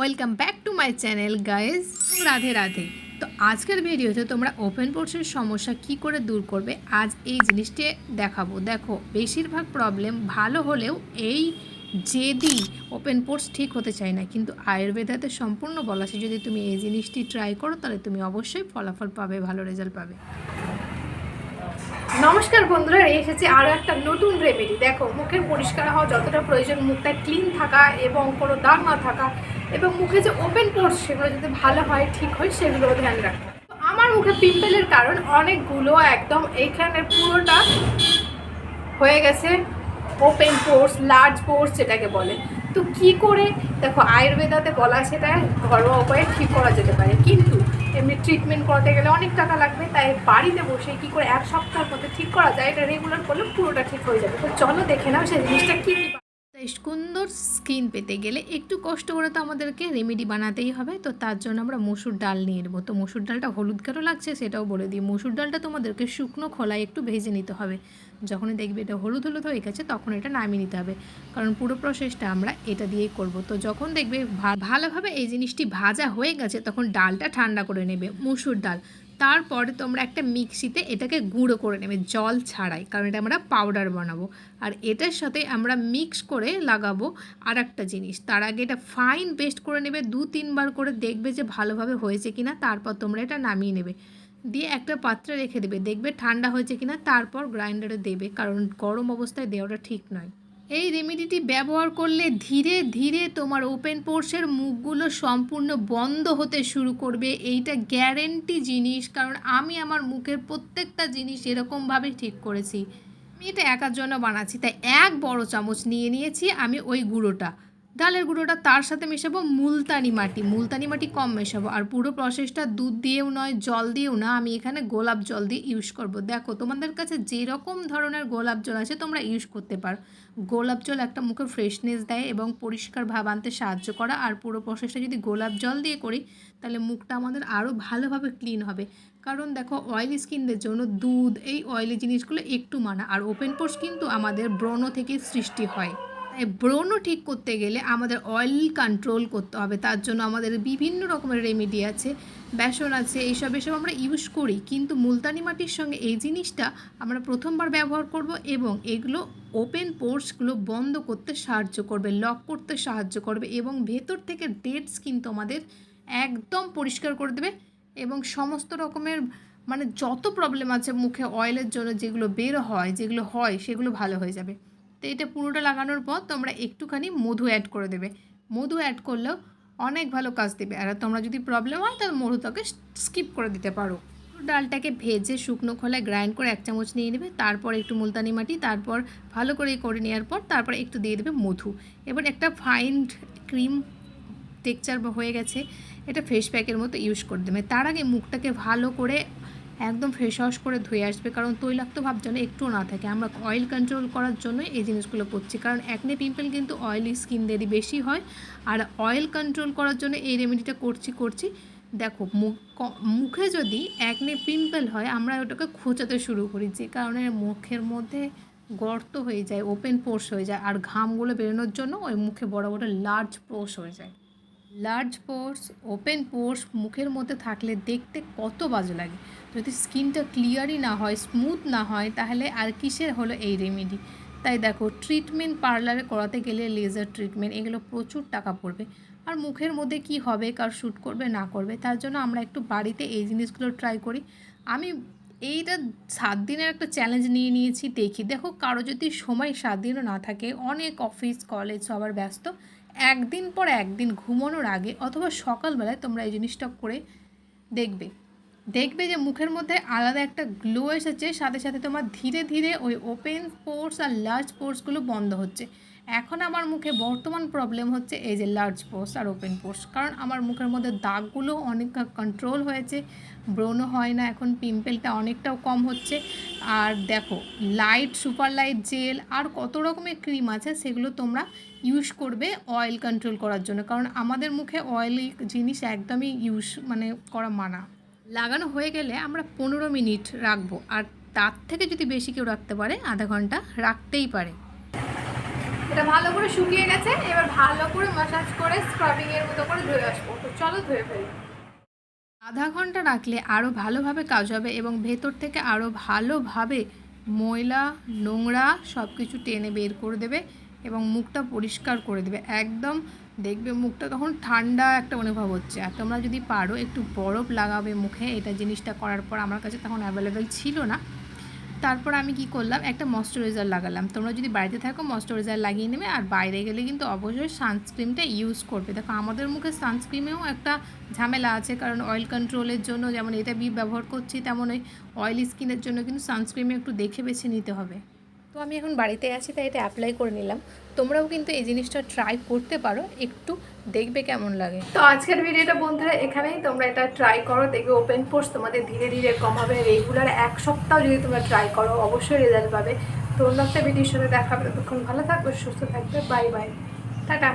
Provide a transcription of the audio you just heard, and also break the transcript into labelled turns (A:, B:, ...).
A: Welcome back to my channel guys Radhe Radhe. তো আজকের ভিডিওতে তোমরা ওপেন পোর্সের সমস্যা কি করে দূর করবে আজ এই জিনিসটি দেখাবো। দেখো, বেশিরভাগ প্রবলেম ভালো হলেও এই জেদি ওপেন পোর্স ঠিক হতে চায় না। কিন্তু আয়ুর্বেদাতে সম্পূর্ণ বলা আছে, যদি তুমি এই জিনিসটি ট্রাই করো, তাহলে তুমি অবশ্যই ফলাফল পাবে, ভালো রেজাল্ট পাবে। নমস্কার বন্ধুরা এসেছে আরও একটা নতুন রেমেডি দেখো, মুখের পরিষ্কার হওয়া যতটা প্রয়োজন, মুখটা ক্লিন থাকা এবং কোনো দাগ না থাকা এবং মুখে যে ওপেন পোর্স সেগুলো যদি ভালো হয়, ঠিক হয়, সেগুলোও ধ্যান রাখো তো আমার মুখে পিম্পলের কারণ অনেকগুলো, একদম এইখানে পুরোটা হয়ে গেছে ওপেন পোর্স লার্জ পোর্স যেটাকে বলে। তো কি করে? দেখো, আয়ুর্বেদাতে বলা সেটা ঘরোয়া উপায়ে ঠিক করা যেতে পারে। কিন্তু এমনি ট্রিটমেন্ট করাতে গেলে অনেক টাকা লাগবে, তাই বাড়িতে বসে কি করে এক সপ্তাহের মধ্যে ঠিক করা যায়, এটা রেগুলার করলে পুরোটা ঠিক হয়ে যাবে। তো চলো দেখে নাও সেই জিনিসটা কী সুন্দর স্কিন পেতে গেলে একটু কষ্ট করে তো আমাদেরকে রেমেডি বানাতেই হবে। তো তার জন্য আমরা মসুর ডাল নিয়ে নেব। তো মসুর ডালটা হলুদ কেন লাগছে সেটাও বলে দিই। মসুর ডালটা তোমাদেরকে শুকনো খোলায় একটু ভেজে নিতে হবে। যখনই দেখবে এটা হলুদ হলুদ হয়ে গেছে তখন এটা নামিয়ে নিতে হবে। কারণ পুরো প্রসেসটা আমরা এটা দিয়েই করব। তো যখন দেখবে ভালোভাবে এই জিনিসটি ভাজা হয়ে গেছে তখন ডালটা ঠান্ডা করে নেবে। মসুর ডাল। তারপরে তোমরা একটা মিক্সিতে এটাকে গুঁড়ো করে নেবে, জল ছাড়াই, কারণ এটা আমরা পাউডার বানাবো। আর এটার সাথে আমরা মিক্স করে লাগাবো আর একটা জিনিস। তার আগে এটা ফাইন পেস্ট করে নেবে, দু তিনবার করে দেখবে যে ভালোভাবে হয়েছে কি না তারপর তোমরা এটা নামিয়ে নেবে। দিয়ে একটা পাত্রে রেখে দেবে, দেখবে ঠান্ডা হয়েছে কি না তারপর গ্রাইন্ডারে দেবে, কারণ গরম অবস্থায় দেওয়াটা ঠিক নয়। এই রেমেডিটি ব্যবহার করলে ধীরে ধীরে তোমার ওপেন পোর্সের মুখগুলো সম্পূর্ণ বন্ধ হতে শুরু করবে। এইটা গ্যারেন্টি জিনিস, কারণ আমি আমার মুখের প্রত্যেকটা জিনিস এরকমভাবে ঠিক করেছি। আমি এটা একার জন্য বানাচ্ছি, তাই এক বড় চামচ নিয়ে নিয়েছি, আমি ওই গুঁড়োটা। ডালের গুঁড়োটা তার সাথে মেশাবো, মুলতানি মাটি মুলতানি মাটি কম মেশাবো। আর পুরো প্রসেসটা দুধ দিয়েও নয়, জল দিয়েও না, আমি এখানে গোলাপ জল দিয়ে ইউজ করব। দেখো, তোমাদের কাছে যেরকম ধরনের গোলাপ জল আছে, তোমরা ইউজ করতে পারো। গোলাপ জল একটা মুখে ফ্রেশনেস দেয় এবং পরিষ্কার ভাব আনতে সাহায্য করা। আর পুরো প্রসেসটা যদি গোলাপ জল দিয়ে করি, তাহলে মুখটা আমাদের আরও ভালোভাবে ক্লিন হবে। কারণ দেখো অয়েলি স্কিনদের জন্য দুধ, এই অয়েলি জিনিসগুলো একটু মানা। আর ওপেন পোর্স কিন্তু আমাদের ব্রণ থেকে সৃষ্টি হয়। তাই ব্রণ ঠিক করতে গেলে আমাদের অয়েল কন্ট্রোল করতে হবে। তার জন্য আমাদের বিভিন্ন রকমের রেমেডি আছে, বেসন আছে, এইসব, এসব আমরা ইউজ করি। কিন্তু মুলতানি মাটির সঙ্গে এই জিনিসটা আমরা প্রথমবার ব্যবহার করব এবং এগুলো ওপেন পোর্সগুলো বন্ধ করতে সাহায্য করবে লক করতে সাহায্য করবে এবং ভেতর থেকে ডেটস কিন্তু আমাদের একদম পরিষ্কার করে দেবে এবং সমস্ত রকমের মানে যত প্রবলেম আছে মুখে অয়েলের জন্য যেগুলো বের হয়, যেগুলো হয়, সেগুলো ভালো হয়ে যাবে। তো এটা পুরোটা লাগানোর পর তোমরা একটুখানি মধু অ্যাড করে দেবে। মধু অ্যাড করলেও অনেক ভালো কাজ দেবে। আর তোমরা যদি প্রবলেম হয়, তাহলে মধুটাকে স্কিপ করে দিতে পারো। ডালটাকে ভেজে শুকনো খোলায় গ্রাইন্ড করে এক চামচ নিয়ে নেবে, তারপর একটু মুলতানি মাটি, তারপর ভালো করে করে নেওয়ার পর তারপর একটু দিয়ে দেবে মধু। এবার একটা ফাইন ক্রিম টেক্সচার হয়ে গেছে, এটা ফেস প্যাকের মতো ইউজ করে দেবে। তার আগে মুখটাকে ভালো করে একদম ফেস ওয়াশ করে ধুয়ে আসবে। কারণ তৈলাক্ত ভাব যেন একটু না থাকে। আমরা অয়েল কন্ট্রোল করার জন্য এই জিনিসগুলো করছি। কারণ একনে পিম্পল কিন্তু অয়েলি স্কিন স্কিনদেরই বেশি হয়। আর অয়েল কন্ট্রোল করার জন্য এই রেমেডিটা করছি করছি। দেখো মুখে যদি একনে পিম্পল হয়, আমরা ওটাকে খোঁচাতে শুরু করি। যে কারণে মুখের মধ্যে গর্ত হয়ে যায় ওপেন পোর্স হয়ে যায়। আর ঘামগুলো বেরোনোর জন্য ওই মুখে বড় বড় লার্জ পোর্স হয়ে যায়। লার্জ পোর্স ওপেন পোর্স মুখের মধ্যে থাকলে দেখতে কত বাজে লাগে। যদি স্কিনটা ক্লিয়ারই না হয় স্মুথ না হয়, তাহলে আর কিসের হলো এই রেমেডি তাই দেখো ট্রিটমেন্ট পার্লারে করাতে গেলে লেজার ট্রিটমেন্ট এগুলো প্রচুর টাকা পড়বে। আর মুখের মধ্যে কি হবে, কার শ্যুট করবে, না করবে, তার জন্য আমরা একটু বাড়িতে এই জিনিসগুলো ট্রাই করি। আমি এইটা সাত দিনের একটা চ্যালেঞ্জ নিয়ে নিয়েছি, দেখি। দেখো, কারও যদি সময় সাত দিনও না থাকে, অনেক অফিস কলেজ সবার ব্যস্ত একদিন পর একদিন ঘুমানোর আগে অথবা সকালবেলায় তোমরা এই জিনিসটা করে দেখবে। দেখবে যে মুখের মধ্যে আলাদা একটা গ্লো এসেছে, সাথে সাথে তোমার ধীরে ধীরে ওই ওপেন পোর্স আর লার্জ পোর্সগুলো বন্ধ হচ্ছে। এখন আমার মুখে বর্তমান প্রবলেম হচ্ছে এই যে লার্জ পোর্স আর ওপেন পোর্স কারণ আমার মুখের মধ্যে দাগগুলো অনেক কন্ট্রোল হয়েছে, ব্রণ হয় না, এখন পিম্পলটা অনেকটাও কম হচ্ছে। আর দেখো লাইট সুপার লাইট জেল আর কত রকমের ক্রিম আছে, সেগুলো তোমরা ইউজ করবে অয়েল কন্ট্রোল করার জন্য। কারণ আমাদের মুখে অয়েলি জিনিস একদমই ইউজ মানে করা মানা। লাগানো হয়ে গেলে আমরা পনেরো মিনিট রাখব। আর তার থেকে যদি বেশি কেউ রাখতে পারে আধা ঘণ্টা রাখতেই পারে। এটা ভালো করে শুকিয়ে গেছে এবার ভালো করে মাসাজ করে স্ক্রাবিং এর মতো করে ধুয়ে আসব। তো চলো ধুয়ে ফেলি। আধা ঘণ্টা রাখলে আরও ভালোভাবে কাজ হবে এবং ভেতর থেকে আরও ভালোভাবে ময়লা নোংরা সব কিছু টেনে বের করে দেবে এবং মুখটা পরিষ্কার করে দেবে। একদম দেখবে মুখটা তখন ঠান্ডা একটা অনুভব হচ্ছে। আর তোমরা যদি পারো একটু বরফ লাগাবে মুখে, এটা জিনিসটা করার পর আমার কাছে তখন অ্যাভেলেবেল ছিল না। তারপর আমি কি করলাম, একটা ময়শ্চারাইজার লাগালাম। তোমরা যদি বাড়িতে থাকো ময়শ্চারাইজার লাগিয়ে নেবে। আর বাইরে গেলে কিন্তু অবশ্যই সানস্ক্রিনটা ইউজ করবে। দেখো, আমাদের মুখে সানস্ক্রিনেও একটা ঝামেলা আছে। কারণ অয়েল কন্ট্রোলের জন্য, যেমন এটা বি ব্যবহার করছি তেমন ওই অয়েলি স্কিনের জন্য কিন্তু সানস্ক্রিনে একটু দেখে বেছে নিতে হবে। তো আমি এখন বাড়িতে আছি, তাই এটা অ্যাপ্লাই করে নিলাম। তোমরাও কিন্তু এই জিনিসটা ট্রাই করতে পারো, একটু দেখবে কেমন লাগে। তো আজকের ভিডিওটা বন্ধুরা এখানেই, তোমরা এটা ট্রাই করো, দেখবে ওপেন পোর্স তোমাদের ধীরে ধীরে কম হবে রেগুলার এক সপ্তাহ যদি তোমরা ট্রাই করো, অবশ্যই রেজাল্ট পাবে। তো অন্য একটা ভিডিওর সাথে দেখাবে ততক্ষণ ভালো থাকবে, সুস্থ থাকবে বাই বাই টাটা।